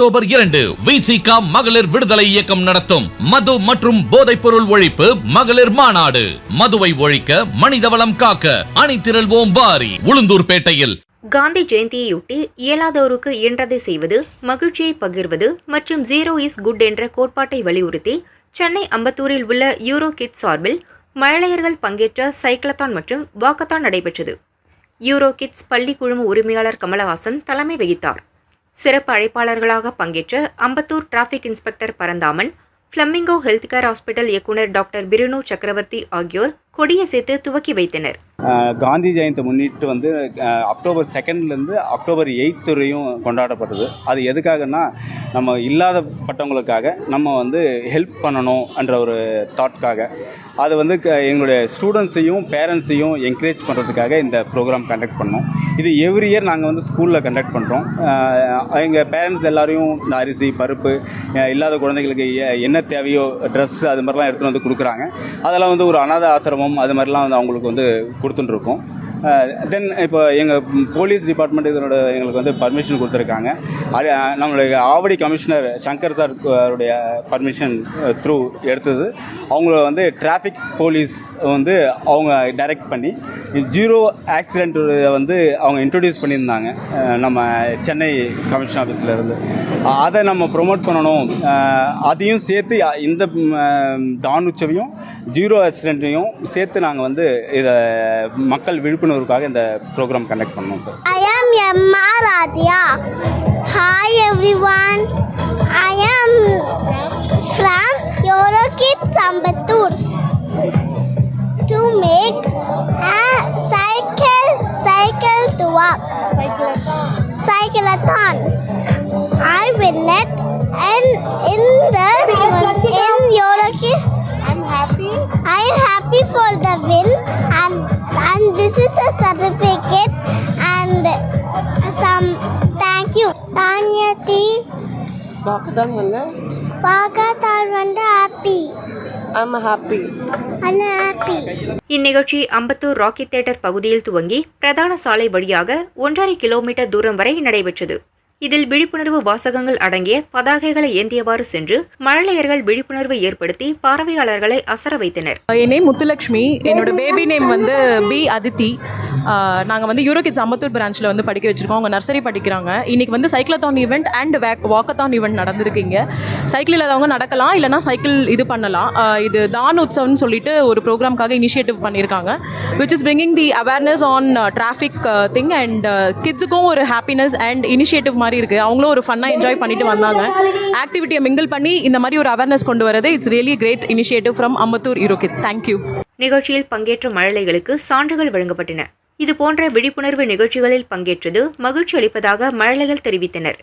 October இரண்டு விசிகா மகளிர் விடுதலை இயக்கம் நடத்தும். மது மற்றும் போதைப் பொருள் ஒழிப்பு மகளிர் மாநாடு. மதுவை ஒழிக்க மனிதவளம் காக்க அணிதிரள்வோம் வாரி உளுந்தூர்பேட்டையில் காந்தி ஜெயந்தியையொட்டி இயலாதோருக்கு இயன்றதை செய்வது மகிழ்ச்சியை பகிர்வது மற்றும் ஜீரோ இஸ் குட் என்ற கோட்பாட்டை வலியுறுத்தி சென்னை அம்பத்தூரில் உள்ள யூரோ கிட் சார்பில் மழலையர்கள் பங்கேற்ற சைக்கிளத்தான் மற்றும் வாக்கத்தான் நடைபெற்றது. யூரோ கிட்ஸ் பள்ளி குழும உரிமையாளர் கமலஹாசன் தலைமை வகித்தார். சிறப்பு அழைப்பாளர்களாக பங்கேற்ற Ambattur traffic inspector Paranthaman flamingo health care hospital இயக்குனர் டாக்டர் பிருனு சக்கரவர்த்தி ஆகியோர் கொடியசைத்து துவக்கி வைத்தனர். காந்தி ஜெயந்தி முன்னிட்டு வந்து அக்டோபர் செகண்ட்லேருந்து அக்டோபர் எயித் வரையும் கொண்டாடப்பட்டது. அது எதுக்காகன்னா நம்ம இல்லாதப்பட்டவங்களுக்காக நம்ம வந்து ஹெல்ப் பண்ணணும் என்ற ஒரு தாட்காக அது வந்து க- எங்களுடைய ஸ்டூடெண்ட்ஸையும் பேரண்ட்ஸையும் என்கரேஜ் பண்ணுறதுக்காக இந்த ப்ரோக்ராம் கண்டக்ட் பண்ணோம். இது எவ்ரி இயர் நாங்கள் வந்து ஸ்கூலில் கண்டக்ட் பண்ணுறோம் எங்கள் பேரண்ட்ஸ் எல்லோரையும் இந்த அரிசி பருப்பு இல்லாத குழந்தைகளுக்கு என்ன தேவையோ ட்ரெஸ் அது மாதிரிலாம் எடுத்துகிட்டு வந்து கொடுக்குறாங்க. அதெல்லாம் வந்து ஒரு அனாதை ஆசிரமம் அது மாதிரிலாம் வந்து அவங்களுக்கு வந்து கொடுத்துட்டுருக்கோம் தென் இப்போ எங்கள் போலீஸ் டிபார்ட்மெண்ட் இதனோட எங்களுக்கு வந்து பர்மிஷன் கொடுத்துருக்காங்க. அது நம்மளுடைய Avadi commissioner Shankar sir permission through எடுத்தது. அவங்கள வந்து டிராஃபிக் போலீஸ் வந்து அவங்க டைரக்ட் பண்ணி ஜீரோ ஆக்சிடென்ட் வந்து அவங்க இன்ட்ரடியூஸ் பண்ணியிருந்தாங்க. நம்ம சென்னை கமிஷன் ஆஃபீஸில் இருந்து. அதை நம்ம ப்ரொமோட் பண்ணணும். அதையும் சேர்த்து இந்த தானுச்சவையும் தான் ஜீரோ ஆக்சிடென்ட்டையும் சேர்த்து நாங்கள் வந்து இதை மக்கள் விழிப்புணர்வுக்காக இந்த ப்ரோக்ராம் கண்டக்ட் பண்ணோம் sir I am M R Aadhiya hi everyone I am from euro kid Ambattur to make a cycle cycle to walk cyclothon I net it in in the in kid happy. I am happy for the win and and this is a certificate and some thank you. Tanyati வாக்குதான் வந்து Pagatar Vanda happy. I'm happy. I'm happy. இந்நிகழ்ச்சி Ambattur rakhi theatre பகுதியில் துவங்கி பிரதான சாலை வழியாக ஒன்றரை kilometre தூரம் வரை நடைபெற்றது இதில் விழிப்புணர்வு வாசகங்கள் அடங்கிய பதாகைகளை ஏந்தியவாறு சென்று மழலையர்கள் விழிப்புணர்வு ஏற்படுத்தி பார்வையாளர்களை அசர வைத்தனர். Uh, என் நேம் முத்துலக்ஷ்மி. என்னோட பேபி நேம் வந்து பி அதித்தி. Uh, நாங்கள் வந்து யூரோ கிட்ஸ் அம்பத்தூர் பிரான்ச்சில் வந்து படிக்க வச்சிருக்கோம். அவங்க நர்சரி படிக்கிறாங்க. இன்னைக்கு வந்து cyclothon event and walk walkathon event நடந்திருக்கீங்க. Cycle இல்லாதவங்க நடக்கலாம் இல்லைனா சைக்கிள் இது பண்ணலாம். Uh, இது தான் உற்சவம்னு சொல்லிட்டு ஒரு ப்ரோக்ராம்காக இனிஷியேட்டிவ் பண்ணியிருக்காங்க. Which is bringing the awareness on traffic thing and கிட்ஸுக்கும் ஒரு ஹாப்பினஸ் அண்ட் இனிஷியேட்டிவ் மாதிரி இருக்குது அவங்களும் ஒரு ஃபன்னாக என்ஜாய் பண்ணிட்டு வந்தாங்க. ஆக்டிவிட்டியை மிங்கிள் பண்ணி இந்த மாதிரி ஒரு அவேர்னஸ் கொண்டு வரது it's really great initiative from Ambattur euro kids thank you நிகழ்ச்சியில் பங்கேற்ற மழலைகளுக்கு சான்றுகள் வழங்கப்பட்டன. இதுபோன்ற விழிப்புணர்வு நிகழ்ச்சிகளில் பங்கேற்றது மகிழ்ச்சி அளிப்பதாக மழலைகள் தெரிவித்தனர்.